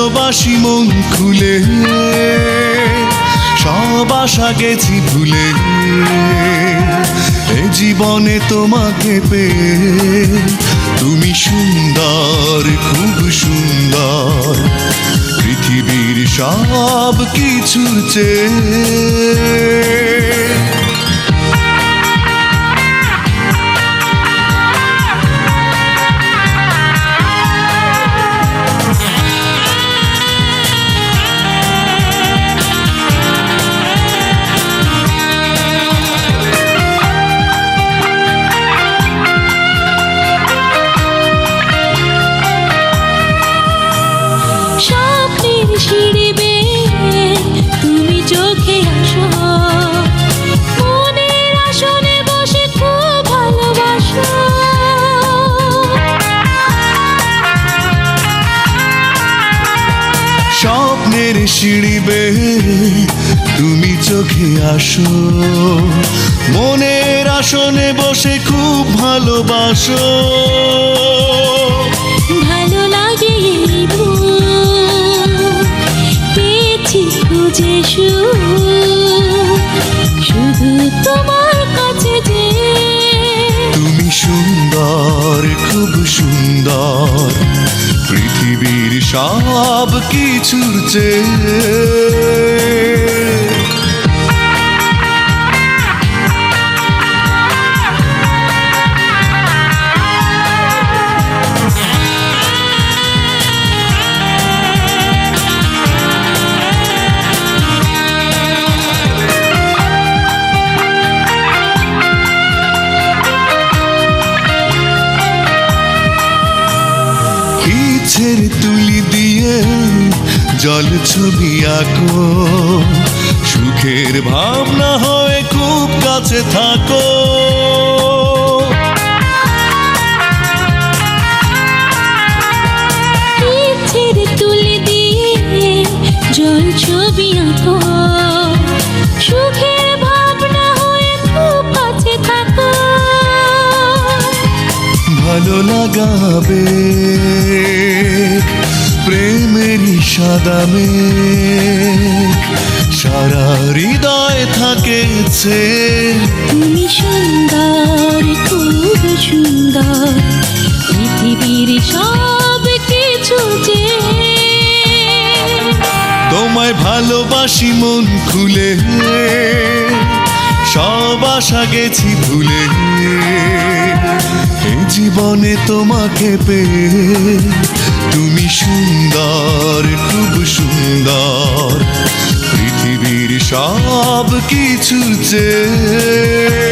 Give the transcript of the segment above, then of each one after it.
ভালোবাসি মন খুলে। সব আশা গেছি ভুলে। এ জীবনে তোমাকে পেয়ে তুমি সুন্দর, খুব সুন্দর। পৃথিবীর সব কিছুর চেয়ে স্বপ্নের সিঁড়ি বেয়ে তুমি চোখে আসো। মনের আসনে বসে খুব ভালোবাসো। ভালো লাগে পেয়েছি খুঁজে শুধু তোমার কাছে যে তুমি সুন্দর খুব সুন্দর। পৃথিবীর সব কিছুর চেয়ে ইচ্ছের তুলি দিয়ে জল ছবি আঁকো সুখের ভাবনা হয় খুব কাছে থাকো। ভালো লাগাবে। প্রেমেরই সাদামে সারা হৃদয় থাকেছে। তুমি সুন্দর খুব সুন্দর পৃথিবীর সব কিছু যে তোমায় ভালোবাসি মন খুলে। সব আশা গেছি ভুলে জীবনে তোমাকে পেয়ে তুমি সুন্দর, খুব সুন্দর। পৃথিবীর সব কিছু চেয়ে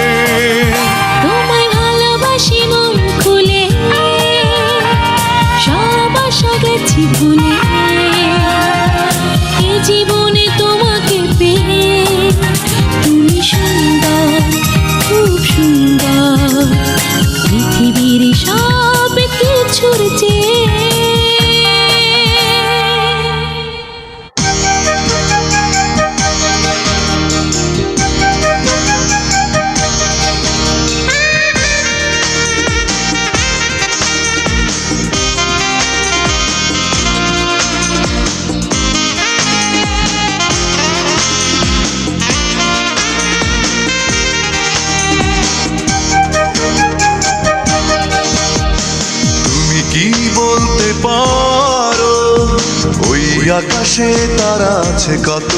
আকাশে তারা আছে কত?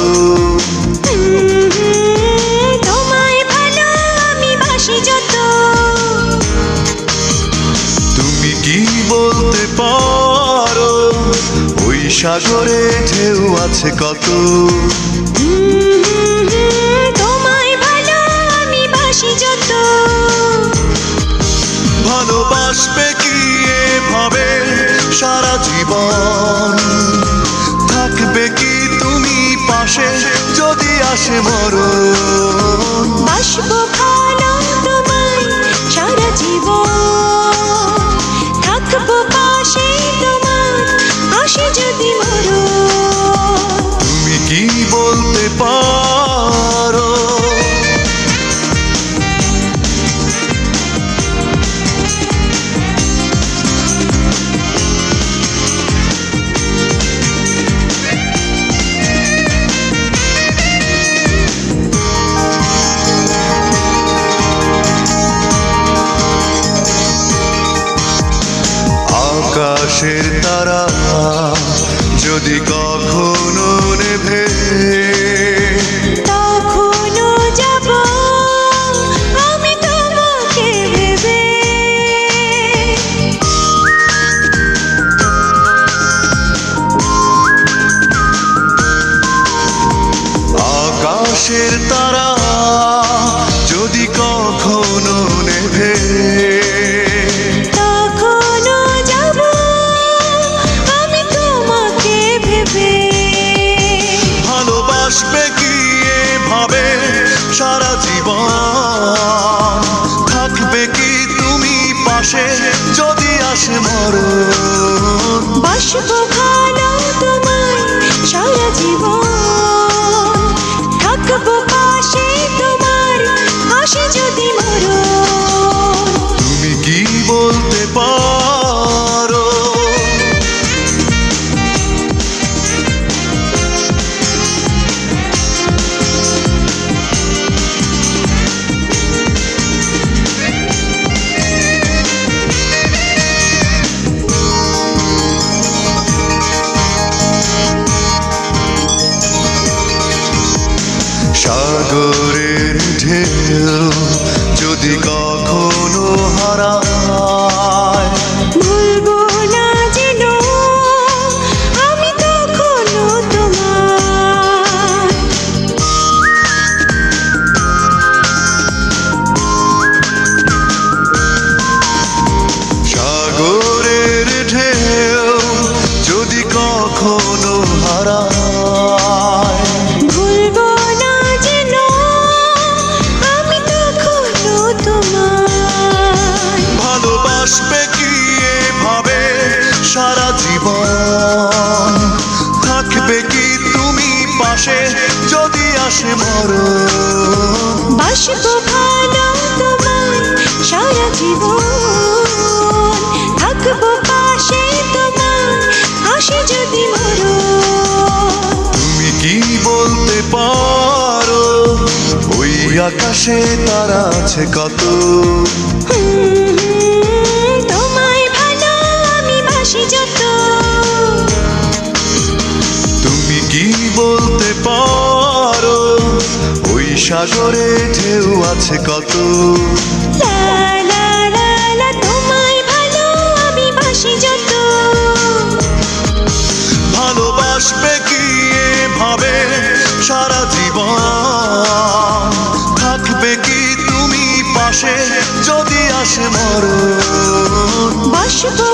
তোমায় ভালো আমি বাসি যত। তুমি কি বলতে পারো? ওই সাগরে ঢেউ আছে কত? তোমায় ভালো আমি বাসি যত। ভালোবাসবে কি এভাবে সারা জীবন? থাকবে কি তুমি পাশে? যদি আসে মরণ। সারা জীবন। থাকব যদি কখনো নেভে ভালোবাসবে কি ভাবে সারা জীবন? থাকবে কি তুমি পাশে যদি আসে বাসবো সাগরের ঢেউ যদি কখনো হারায় আসে মরণ বাসবো ভালো তোমার সারা জীবন। থাকব পাশে তোমার আসে যদি তুমি কি বলতে পারো? ওই আকাশে তারা আছে কত? তোমায় ভালো আমি বাসি যত। তুমি কি বলতে পারো? সাগরে ঢেউ আছে কত। ভালোবাসবে কি ভাবে সারা জীবন? থাকবে কি তুমি পাশে যদি আসে মরণ? বাসবো